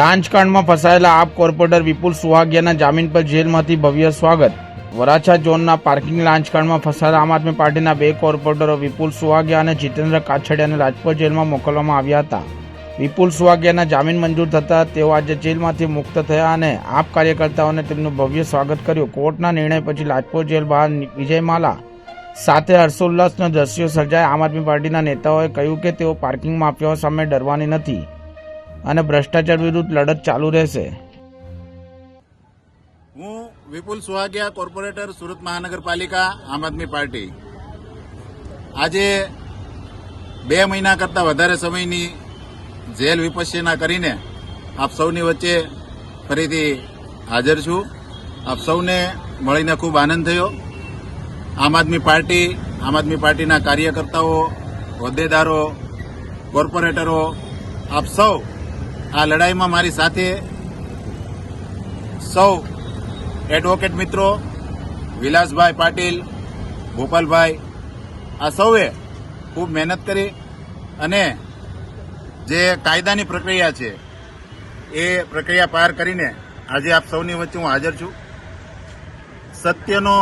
લાંચકાંડમાં ફસાયેલા આપ કોર્પોરેટર વિપુલ સુહાગિયાના જામીન પર જેલમાંથી ભવ્ય સ્વાગત. વરાછા ઝોનના પાર્કિંગ લાંચકાંડમાં ફસાયેલા આમ આદમી પાર્ટીના બે કોર્પોરેટરો વિપુલ સુહાગિયા અને જીતેન્દ્ર કાછડિયાને રાજકોટ જેલમાં મોકલવામાં આવ્યા હતા. વિપુલ સુહાગિયાના જામીન મંજૂર થતાં તેઓ આજે જેલમાંથી મુક્ત થયા અને આપ કાર્યકર્તાઓને તેમનું ભવ્ય સ્વાગત કર્યું. કોર્ટના નિર્ણય પછી રાજકોટ જેલ બહાર વિજય માલા સાથે હર્ષોલ્લાસના દ્રશ્યો સર્જાય. આમ આદમી પાર્ટીના નેતાઓએ કહ્યું કે તેઓ પાર્કિંગ માફિયાઓ સામે ડરવાની નથી. અને ભ્રષ્ટાચાર વિરુદ્ધ લડત ચાલુ રહેશે. હું વિપુલ સુહાગિયા, કોર્પોરેટર, સુરત મહાનગરપાલિકા, આમ આદમી પાર્ટી. આજે બે મહિના કરતાં વધારે સમયની જેલ વિપસ્યના કરીને આપ સૌની વચ્ચે ફરીથી હાજર છું. આપ સૌને મળીને ખૂબ આનંદ થયો. આમ આદમી પાર્ટી, આમ આદમી પાર્ટીના કાર્યકર્તાઓ, હોદ્દેદારો, કોર્પોરેટરો, આપ સૌ આ લડાઈમાં મારી સાથે સૌ એડવોકેટ મિત્રો, વિલાસભાઈ પાટીલ ગોપાલભાઈ આ સૌએ ખૂબ મહેનત કરી અને જે કાયદાની પ્રક્રિયા છે એ પ્રક્રિયા પાર કરીને આજે આપ સૌની વચ્ચે હું હાજર છું. સત્યનો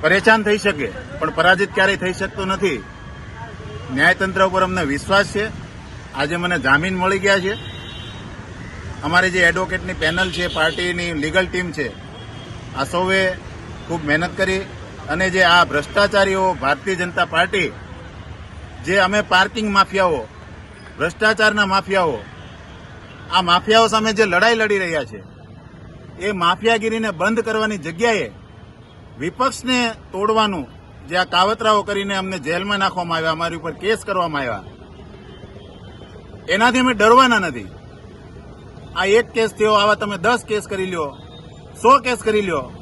પરેશાન થઈ શકે, પણ પરાજિત ક્યારેય થઈ શકતો નથી. ન્યાયતંત્ર ઉપર અમને વિશ્વાસ છે. આજે મને જામીન મળી ગયા છે. અમારી જે એડવોકેટની પેનલ છે, પાર્ટીની લીગલ ટીમ છે, આ સૌએ ખૂબ મહેનત કરી અને જે આ ભ્રષ્ટાચારીઓ ભારતીય જનતા પાર્ટી, જે અમે પાર્કિંગ માફિયાઓ, ભ્રષ્ટાચારના માફિયાઓ, આ માફિયાઓ સામે જે લડાઈ લડી રહ્યા છે, એ માફિયાગીરીને બંધ કરવાની જગ્યાએ વિપક્ષને તોડવાનું જે આ કાવતરાઓ કરીને અમને જેલમાં નાખવામાં આવ્યા, અમારી ઉપર કેસ કરવામાં આવ્યા એનાથી અમે ડરવાના નથી. આ એક કેસ થયો, આવા તમે દસ કેસ કરી લ્યો, સો કેસ કરી લ્યો.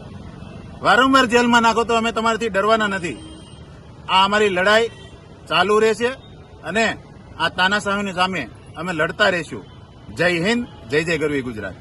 વારંવાર જેલમાં નાખો તો અમે તમારાથી ડરવાના નથી. આ અમારી લડાઈ ચાલુ રહેશે અને આ તાનાશાહીની સામે અમે લડતા રહીશું. જય હિન્દ, જય જય ગરવી ગુજરાત.